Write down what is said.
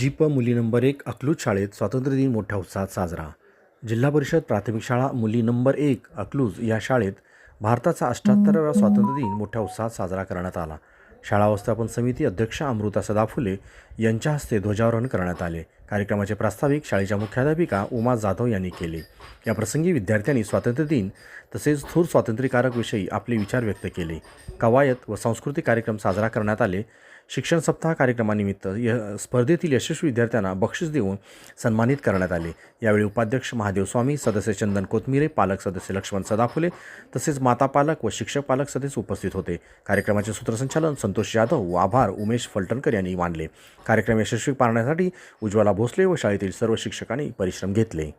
Jeep मुली number एक अकलूज शाळेत स्वातंत्र्य दिन मोठ्या उत्साहात साजरा. जिल्हा परिषद प्राथमिक शाळा मुली नंबर एक अकलूज या शाळेत भारताचा अष्ट्याहत्तरावा स्वातंत्र्य दिन मोठ्या उत्साहात साजरा करण्यात आला. शाळा व्यवस्थापन समिती अध्यक्ष अमृता सदाफुले यांच्या हस्ते ध्वजारोहण करण्यात आले. कार्यक्रमाचे प्रास्ताविक शाळेच्या मुख्याध्यापिका उमा जाधव यांनी केले. या प्रसंगी विद्यार्थ्यांनी स्वातंत्र्य दिन तसेच थोर स्वातंत्र्यकारक विषयी आपले विचार व्यक्त केले. कवायत व सांस्कृतिक कार्यक्रम साजरा करण्यात आले. शिक्षण सप्ताह कार्यक्रमानिमित्त य स्पर्धेतील यशस्वी विद्यार्थ्यांना बक्षीस देऊन सन्मानित करण्यात आले. यावेळी उपाध्यक्ष महादेव स्वामी सदस्य चंदन कोथमिरे पालक सदस्य लक्ष्मण सदाफुले तसेच माता पालक व शिक्षक पालक सदस्य उपस्थित होते. कार्यक्रमाचे सूत्रसंचालन संतोष यादव व आभार उमेश फलटणकर यांनी मानले. कार्यक्रम यशस्वी पारण्यासाठी उज्ज्वला भोसले व शाळेतील सर्व शिक्षकांनी परिश्रम घेतले.